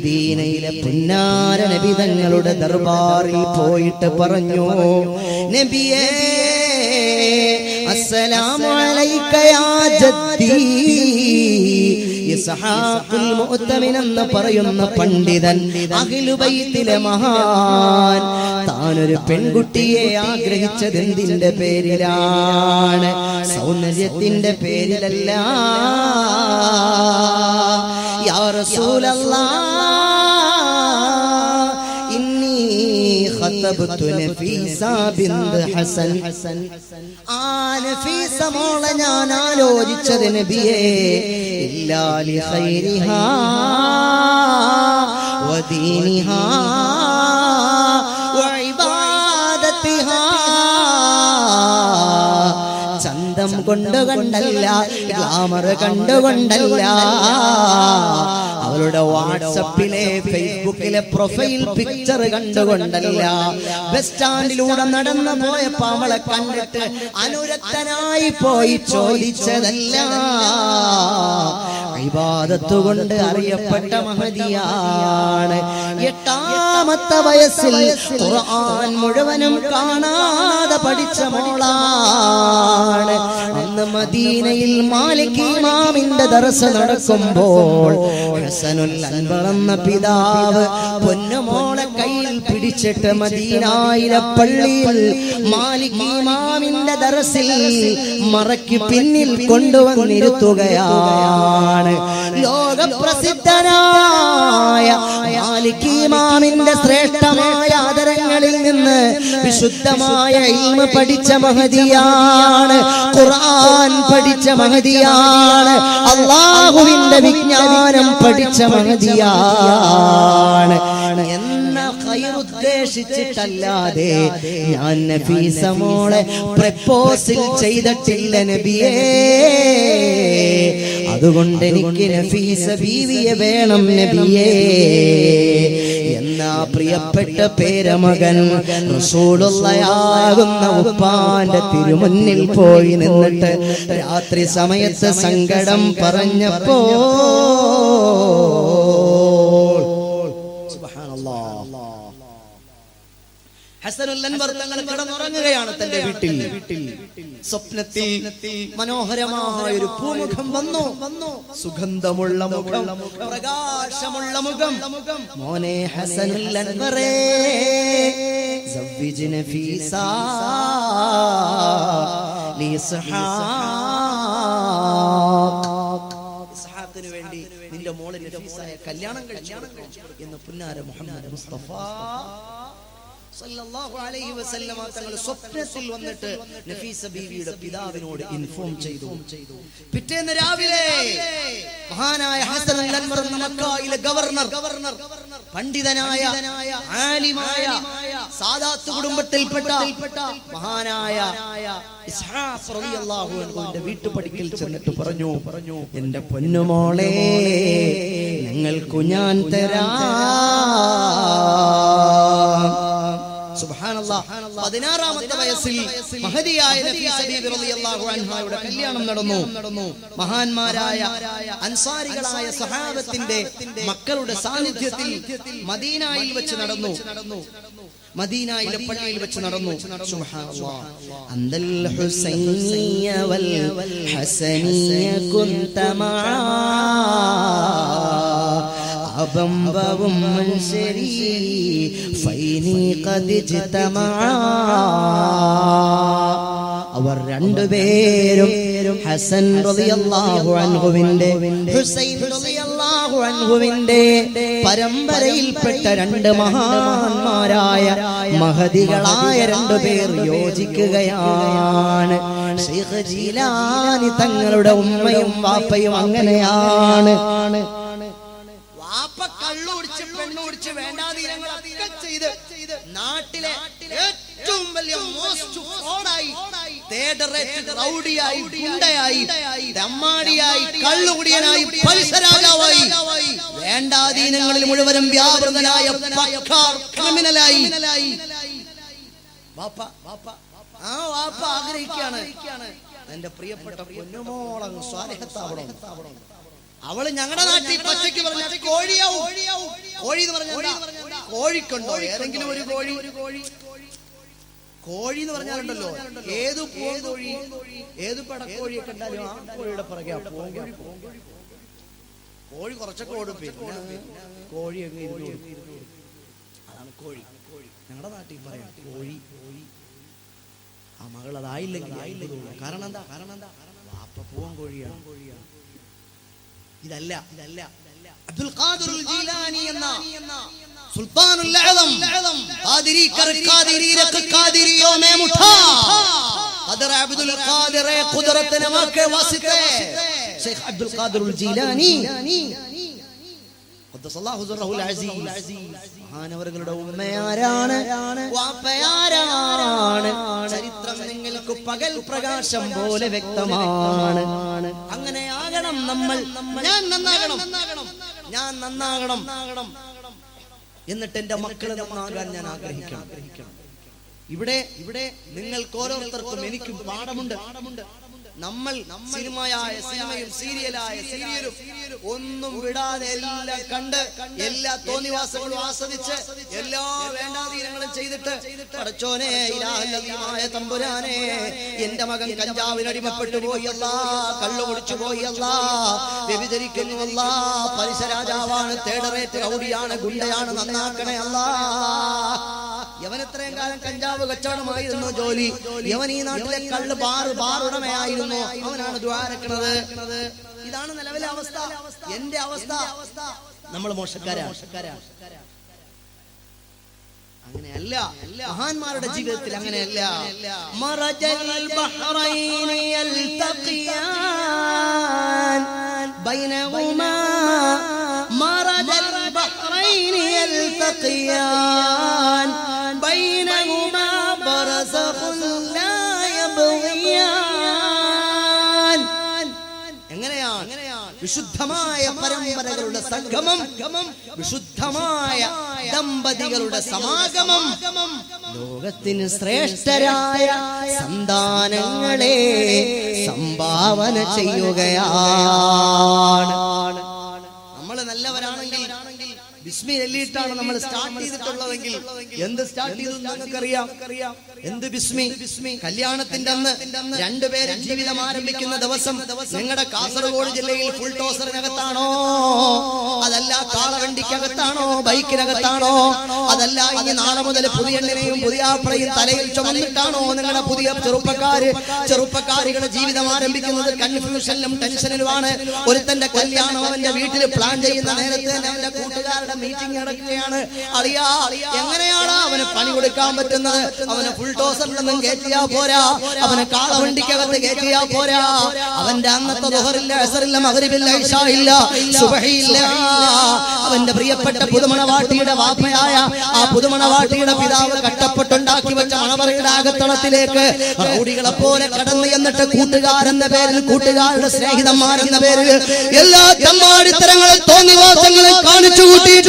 മദീനയിലെ പുന്നാര നബി തങ്ങളുടെ ദർബാറിൽ പോയിട്ട് പറഞ്ഞു നബിയേ അസ്സലാമു അലൈക യാ ജദ്ദി ഇസ്ഹാഖുൽ മുഅ്തമിൻ എന്ന് പറയുന്ന പണ്ഡിതൻ അഖിലുബൈത്തിലെ മഹാൻ. താനൊരു പെൺകുട്ടിയെ ആഗ്രഹിച്ചത് എന്തിന്റെ പേരിലാണ്? സൗന്ദര്യത്തിന്റെ പേരിലല്ല. യാ റസൂലല്ലാഹ് ഖതബ്തു നഫീസ ബിന്ത് ഹസൻ. ആ നഫീസ മോളെ ഞാൻ ആലോചിച്ചത് നബിയേ ഇല്ലാ ലി ഖൈരിഹാ വദീനിഹാ വഇബാദത്തിഹാ ചന്തം കൊണ്ടുകൊണ്ടല്ല ഗ്ലാമർ കണ്ടുകൊണ്ടല്ല അവളുടെ വാട്സപ്പിലെ ഫേസ്ബുക്കിലെ പ്രൊഫൈൽ പിക്ചർ കണ്ടുകൊണ്ടല്ല. ബസ് സ്റ്റാൻഡിലൂടെ നടന്നു പോയപ്പോ അവളെ കണ്ടിട്ട് അനുരക്തനായി പോയി ചോദിച്ചതല്ല. വിവാദത്തുകൊണ്ട് കൊണ്ട് അറിയപ്പെട്ട മഹതിയാണ്. എട്ടാമത്തെ വയസ്സിൽ ഖുർആൻ മുഴുവനും കാണാതെ പഠിച്ച മോളാണ്. അന്ന് മദീനയിൽ മാലിക് ഇമാമിന്റെ ദർശ നടക്കുമ്പോൾ അൻവർ എന്ന പിതാവ് പൊന്നുമോളെ കയ്യിൽ മദീനായിരപ്പള്ളിയിൽ പള്ളിയിൽ മാലിക് ഇമാമിന്റെ ദർസിൽ മറയ്ക്ക് പിന്നിൽ കൊണ്ടുവന്നിരുത്തുകയാണ്. ലോകപ്രസിദ്ധനായ മാലിക് ഇമാമിന്റെ ശ്രേഷ്ഠമായ ആദരങ്ങളിൽ നിന്ന് വിശുദ്ധമായ ഇൽമ പഠിച്ച മഹതിയാണ് ഖുർആൻ പഠിച്ച മഹതിയാണ് അള്ളാഹുവിന്റെ വിജ്ഞാനം പഠിച്ച മഹതിയാണ്. ഉദ്ദേശിച്ചിട്ടല്ലാതെ ഞാൻ നഫീസ മോളെ പ്രപ്പോസിൽ ചെയ്തിട്ടില്ല നബിയേ. അതുകൊണ്ട് എനിക്ക് നഫീസ ബീവിയെ വേണം നബിയേ. എന്നാ പ്രിയപ്പെട്ട പേരമകൻ റസൂളുള്ളയാകുന്ന ഉപ്പാന്റെ തിരുമുന്നിൽ പോയി നിന്നിട്ട് രാത്രി സമയത്ത് സങ്കടം പറഞ്ഞപ്പോ ഹസനുൽ അൻവർ തങ്ങൾ കിടന്നുറങ്ങുകയാണ് തന്റെ വീട്ടിൽ. വീട്ടിൽ. സ്വപ്നത്തിൽ മനോഹരമായ ഒരു പൂമുഖം വന്നു. വന്നു. സുഗന്ധമുള്ള മുഖം. പ്രകാശമുള്ള മുഖം. മോനെ ഹസനുൽ അൻവറേ സവ്വിജ്ന ഫീസാ. ഇസ്ഹാഖിന് വേണ്ടി നിന്റെ മോളിന് ഫീസായ കല്യാണം കഴിച്ചു എന്ന് പുന്നാര മുഹമ്മദ് മുസ്തഫ. തങ്ങൾ സ്വപ്നത്തിൽ വന്നിട്ട് നഫീസ ബീവിയുടെ പിതാവിനോട് ഇൻഫോം ചെയ്തു പിറ്റേന്ന് രാവിലെ മഹാനായ ഹസൻ മക്കായിലെ ഗവർണർ ഗവർണർ പണ്ഡിതനായ ആലിമായ സാദാത്ത് കുടുംബത്തിൽപ്പെട്ട മഹാനായ ഇസ്ഹാഖ് വീട്ടുപടിക്കൽ ചെന്നിട്ട് പറഞ്ഞു പറഞ്ഞു എന്റെ പൊന്നുമോളെ ഞങ്ങൾക്കു ഞാൻ തരാം. പതിനാറാമത്തെ വയസ്സിൽ മഹതിയായ അൻഹായുടെ കല്യാണം നടന്നു. മഹാന്മാരായ അൻസാരികളായ സഹാബത്തിന്റെ മക്കളുടെ സാന്നിധ്യത്തിൽ മദീനായിൽ വെച്ച് നടന്നു. മദീനായിലെ പള്ളിയിൽ വെച്ച് നടന്നു. അന്തൽ ഹുസൈനിയ വൽ ഹസനിയ കുന്ത മആ അബംബവും മനുഷ്യരി ഫൈനി ഖദിജ്തമആ അവർ രണ്ടുപേരും ഹസൻ റളിയല്ലാഹു അൻഹുവിന്റെ ഹുസൈൻ റളിയല്ലാഹു അൻഹുവിന്റെ പരമ്പരയിൽപ്പെട്ട രണ്ട് മഹാന്മാരായ മഹതികളായ രണ്ടുപേർ യോജിക്കുകയാണ്. ശൈഖ് ജീലാനി തങ്ങളുടെ ഉമ്മയും വാപ്പയും അങ്ങനെയാണ്. വാപ്പ പെണ്ണുടിച്ച് വേണ്ടാതീരങ്ങളൊക്കെ ചെയ്ത് നാട്ടിലെ ഏറ്റവും വലിയ മോസ്റ്റ് ഫ്രോഡായി റൗഡിയായി ഗുണ്ടയായി തമ്മാടിയായി കള്ളുകുടിയനായി പലിശരാജാവായി വേണ്ടാധീനങ്ങളിൽ മുഴുവനും വ്യാപൃതനായ ക്രിമിനലായി. വാപ്പ വാപ്പ. ആ വാപ്പ ആഗ്രഹിക്കാണ് എന്റെ പ്രിയപ്പെട്ട പൊന്നുമോളങ്ങ് സ്വാരഹത്താവണം. അവൾ ഞങ്ങളുടെ നാട്ടിൽ പച്ചയ്ക്ക് പറഞ്ഞ കോഴിയാവും. കോഴി എന്ന് പറഞ്ഞാൽ? കോഴിക്കുണ്ടോ? ഏതെങ്കിലും ഒരു കോഴി. കോഴി. എന്ന് പറഞ്ഞാലുണ്ടല്ലോ ഏത് കോഴി? ഏത് പടക്കോഴിയെ കണ്ടാലും ആ കോഴിയുടെ പുറകെ കോഴി കുറച്ചൊക്കെ ഓടും പിന്നെ കോഴി ഇരുന്ന് കൊടുക്കും. അതാണ് കോഴി. ഞങ്ങളുടെ നാട്ടിൽ പറയാം കോഴി. കോഴി. ആ മകൾ അതായില്ലെങ്കിൽ. കാരണം എന്താ? കാരണം എന്താ? വാപ്പ പൂവൻ കോഴിയാണ്. ഇതല്ല ഇതല്ല അബ്ദുൽ ഖാദിർ ജീലാനി എന്ന സുൽത്താനുൽ അഅ്ലം ഖാദിരി കർ ഖാദിരി രഖ് ഖാദിരിയോ മേ മുഠാ ഖദർ അബ്ദുൽ ഖാദിറെ ഖുദ്റത്ത് നമക്ക് വാസിത്തെ ഷെയ്ഖ് അബ്ദുൽ ഖാദിർ ജീലാനി ഖദ്ദസല്ലാഹു സിർറഹുൽ അസീസ് മഹാനവറുകളുടെ ഉമ്മയാരാണ്? വാപ്പയാരാണ്? ചരിത്രം നിങ്ങൾക്ക് പകൽ പ്രകാശം പോലെ വ്യക്തമാണ്. അങ്ങനെ ആകണം നമ്മൾ. ഞാൻ നന്നാകണം. ഞാൻ നന്നാകണം. എന്നിട്ട് എന്റെ മക്കൾ നന്നാകാൻ ഞാൻ ആഗ്രഹിക്കണം. ഇവിടെ ഇവിടെ നിങ്ങൾക്ക് ഓരോരുത്തർക്കും എനിക്കും പാഠമുണ്ട്. നമ്മൾ സിനിമയായ സിനിമയും സീരിയലായ സീരിയലും ഒന്നും വിടാതെ എല്ലാം കണ്ട് എല്ലാ തോന്നിവാസങ്ങളും ആസ്വദിച്ച് എല്ലാ വേണ്ടാതീരങ്ങളും ചെയ്തിട്ട് പടച്ചോനെ ഇലാഹല്ലീമായ തമ്പുരാനെ എന്റെ മകൻ കഞ്ചാവിനടിമപ്പെട്ടു പോയല്ല കള്ളു കുടിച്ചു പോയല്ല വ്യഭിചരിക്കുന്നുവല്ല പരിസരാജാവാണ് തേടറേറ്റ് കൗടിയാണ് ഗുണ്ടയാണ് നന്നാക്കണേ അല്ലാ. യവൻ കാലം കഞ്ചാവ് കച്ചവടമായിരുന്നു ജോലി. യവൻ ഈ നാട്ടിലെ കള്ള് ബാറ് ബാറുടമയായിരുന്നു അവനാണ് ദ്വാരക്കണത് ഇതാണ് നിലവിലെ അവസ്ഥ. എന്റെ അവസ്ഥ. നമ്മൾ മോശക്കാരാ. അങ്ങനെയല്ല. മഹാന്മാരുടെ ജീവിതത്തിൽ അങ്ങനെയല്ല. മറജൽ വിശുദ്ധമായ പരമ്പരകളുടെ സംഗമം വിശുദ്ധമായ ദമ്പതികളുടെ സമാഗമം ലോകത്തിന് ശ്രേഷ്ഠരായ സന്താനങ്ങളെ സംഭാവന ചെയ്യുകയാണ്. ബിസ്മി എല്ലിയിട്ടാണ് നമ്മൾ സ്റ്റാർട്ട് ചെയ്തിട്ടുള്ളതെങ്കിൽ എന്ത് സ്റ്റാർട്ട് ചെയ്തു നിങ്ങൾക്കറിയാം എന്ത് ബിസ്മി? ബിസ്മി? കല്യാണത്തിന്റെ അന്ന് രണ്ടുപേരും ജീവിതം ആരംഭിക്കുന്ന ദിവസം നിങ്ങളുടെ കാസർഗോഡ് ജില്ലയിൽ ഫുൾ ടോസറിനകത്താണോ അതല്ല കാളവണ്ടിക്കകത്താണോ? ബൈക്കിനകത്താണോ? അതല്ല ഇനി നാളെ മുതൽ പുതിയ എണ്ണിനെയും പുതിയ ആപ്പിളയും തലയിൽ ചുമന്നിട്ടാണോ നിങ്ങളുടെ പുതിയ ചെറുപ്പക്കാര്? ചെറുപ്പക്കാരികളുടെ ജീവിതം ആരംഭിക്കുന്നത് കൺഫ്യൂഷനിലും ടെൻഷനിലുമാണ് ഒരുത്തന്റെ കല്യാണം അവന്റെ വീട്ടിൽ പ്ലാൻ ചെയ്യുന്ന നേരത്തെ അവന്റെ കൂട്ടുകാരുടെ മീറ്റിംഗ് നടക്കുകയാണ്. അറിയാ എങ്ങനെയാണ് അവന് പണി കൊടുക്കാൻ പറ്റുന്നത്? അവന് ഫുൾ ടോസറിലൊന്നും കയറ്റിയാ പോരാ. അവന് കാളവണ്ടിക്കകത്ത് കയറ്റിയാ പോരാ. അവന്റെ അന്നത്തെ ദുഹറില്ല അസറില്ല മകരില്ല ഇഷായില്ല സുഹയില്ല അവന്റെ പ്രിയപ്പെട്ട പുതുമണവാട്ടിയുടെ വാപ്പയായ ആ പുതുമണവാട്ടിയുടെ പിതാവ് കട്ടപ്പെട്ടുണ്ടാക്കി വെച്ച മണവറയുടെ അകത്തളത്തിലേക്ക് റൗഡികളെ പോലെ കടന്നു എന്നിട്ട് കൂട്ടുകാരെന്ന പേരിൽ കൂട്ടുകാരുടെ സ്നേഹിതന്മാരെന്ന പേരിൽ എല്ലാ തമ്മാടിത്തരങ്ങളും തോന്നിവാസങ്ങളും കാണിച്ചു കൂട്ടിയിട്ട്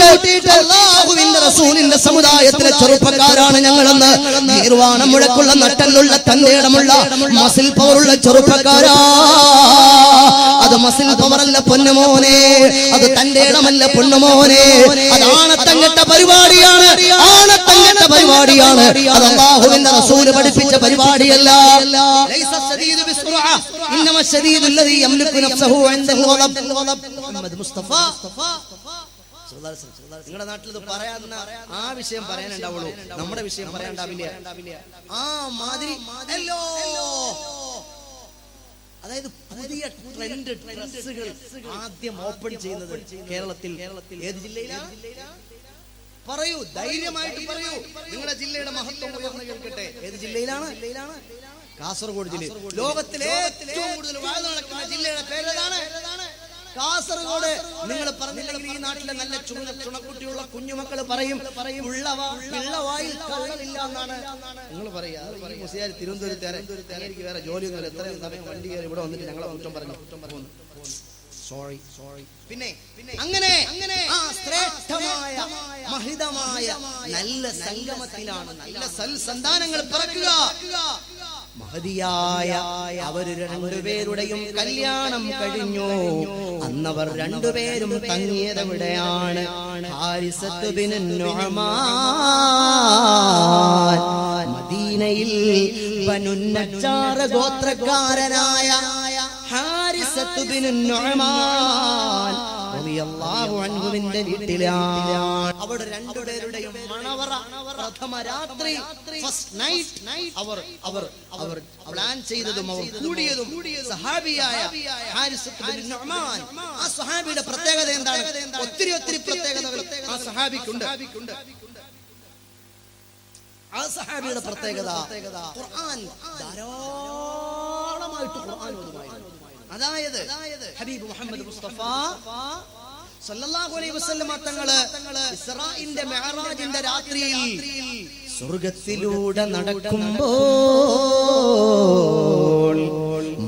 റസൂലിന്റെ സമുദായത്തിലെ ചെറുപ്പക്കാരാണ് ഞങ്ങളെന്ന്. നീർവാണം മുഴക്കുള്ള നട്ടലുള്ള തന്നേടമുള്ള മസിൽ പവറുള്ള ചെറുപ്പക്കാരാ. അത് മസിൽ പവറല്ല പൊന്നുമോനെ. അത് തന്റെ ഇടമല്ല പൊണ്ണുമോനെ അത് ആണത്തങ്ങട്ട പരിപാടിയാണ്. ആണത്തങ്ങട്ട പരിപാടിയാണ്. അത് അള്ളാഹുവിന്റെ റസൂൽ പഠിപ്പിച്ച പരിപാടിയല്ല. ഇന്നമ ശരീരം മുസ്തഫ. നിങ്ങളുടെ നാട്ടിൽ ഇത് ആ വിഷയം പറയാനുണ്ടാവുള്ളൂ. നമ്മുടെ വിഷയം പറയാനുണ്ടാവില്ല. ആ മാതിരി അതായത് പുതിയ ട്രെൻഡ് ഡ്രസ്സുകൾ ആദ്യം ഓപ്പൺ ചെയ്യുന്നത് കേരളത്തിൽ ഏത് ജില്ലയിലാണ് പറയൂ ധൈര്യമായിട്ട് പറയൂ. നിങ്ങളുടെ ജില്ലയുടെ മഹത്വം കേൾക്കട്ടെ. ഏത് ജില്ലയിലാണ്? ജില്ലയിലാണ് കാസർഗോഡ് ജില്ല. ലോകത്തിലെ ഏറ്റവും കൂടുതൽ വാഴ നടക്കുന്ന ജില്ലയുടെ പേരേതാണ് കാസർഗോഡ് നിങ്ങൾ പറഞ്ഞില്ലെങ്കിൽ ഈ നാട്ടിലെ നല്ല ചുണ ചുണക്കുട്ടിയുള്ള കുഞ്ഞുമക്കൾ പറയും പിള്ളവായിൽ കള്ളനില്ല എന്നാണ്. നിങ്ങൾ പറയാ മുസിയാർ തിരുവനന്തപുരത്ത് എനിക്ക് വേറെ ജോലിയൊന്നുമില്ല എത്രയും സമയം വണ്ടി കയറി ഇവിടെ വന്നിട്ട് ഞങ്ങളെ കുറ്റം പറഞ്ഞു. കുറ്റം പറഞ്ഞു. സോറി സോറി പിന്നെ അങ്ങനെ അങ്ങനെ ആ ശ്രേഷ്ഠമായ മഹിതമായ നല്ല സംഗമത്തിലാണ് നല്ല സൽസന്താനങ്ങൾ പിറക്കുക. മഹതിയായ അവർ രണ്ടുപേരുടെയും കല്യാണം കഴിഞ്ഞു. അന്നവർ രണ്ടുപേരും തങ്ങിയതവിടെയാണ്. മദീനയിൽ ബനുന്നച്ചാറ ഗോത്രക്കാരനായ ഹാരിസത്ത് ബിൻ നുഅമാൻ റളിയല്ലാഹു അൻഹുവിന്റെ വീട്ടിലാണ്. അവിടെ രണ്ടുപേരുടെയും മണവറ പ്രഥമ രാത്രി ഫസ്റ്റ് നൈറ്റ് അവർ അവർ അവർ പ്ലാൻ ചെയ്തതും അവർ കൂടിയതും സഹാബിയായ ആ സഹാബിയുടെ പ്രത്യേകത എന്താണ്? ഒത്തിരി ഒത്തിരി പ്രത്യേകതകൾ ആ സഹാബിക്കുണ്ട്. ആ സഹാബിയുടെ പ്രത്യേകത ഖുർആൻ ധാരാളമായിട്ട് ഖുർആൻ അതായത് ഹബീബ് മുഹമ്മദ് മുസ്തഫ സല്ലല്ലാഹു അലൈഹി സ്വർഗത്തിലൂടെ നടക്കുമ്പോൾ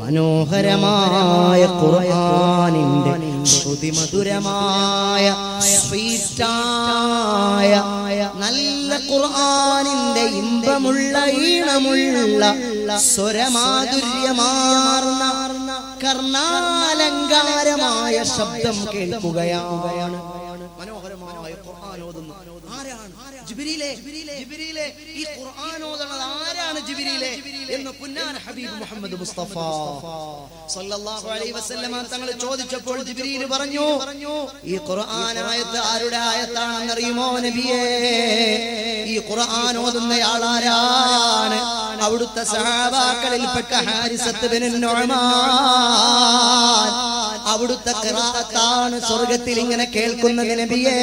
മനോഹരമായ ഖുർആനിന്റെ ശ്രുതിമധുരമായ സ്വീറ്റായ നല്ല ഖുർആനിന്റെ ഇമ്പമുള്ള ഈണമുള്ള സ്വരമാധുര്യമാർന്ന കർണാലങ്കാരമായ ശബ്ദം കേൾക്കുകയാണ്. മനോഹരമായ ഖുർആൻ ഓതുന്നു. ആരാണ്? ജിബ്രീലെ. ജിബ്രീലെ. ഈ ഖുർആൻ ഓതുന്നത് ആരാണ് ജിബ്രീലെ? എന്ന് ഹബീബ് മുഹമ്മദ് മുസ്തഫ. സല്ലല്ലാഹു അലൈഹി വസല്ലമ തങ്ങൾ ചോദിച്ചപ്പോൾ ജിബ്രീൽ പറഞ്ഞു ഈ ഖുർആൻ ആയത്ത് ആരുടെ ആയത്താണെന്ന് അറിയുമോ നബിയേ? ഈ ഖുർആൻ ഓതുന്നയാൾ ആരാണ്? അവിടുത്തെ സഹാബാക്കളിൽപ്പെട്ട ഹാരിസത്ത് ബിൻ നുഅമാൻ. അവിടുത്തെ ഖിറാഅത്താണ് സ്വർഗത്തിൽ ഇങ്ങനെ കേൾക്കുന്നത് നബിയേ.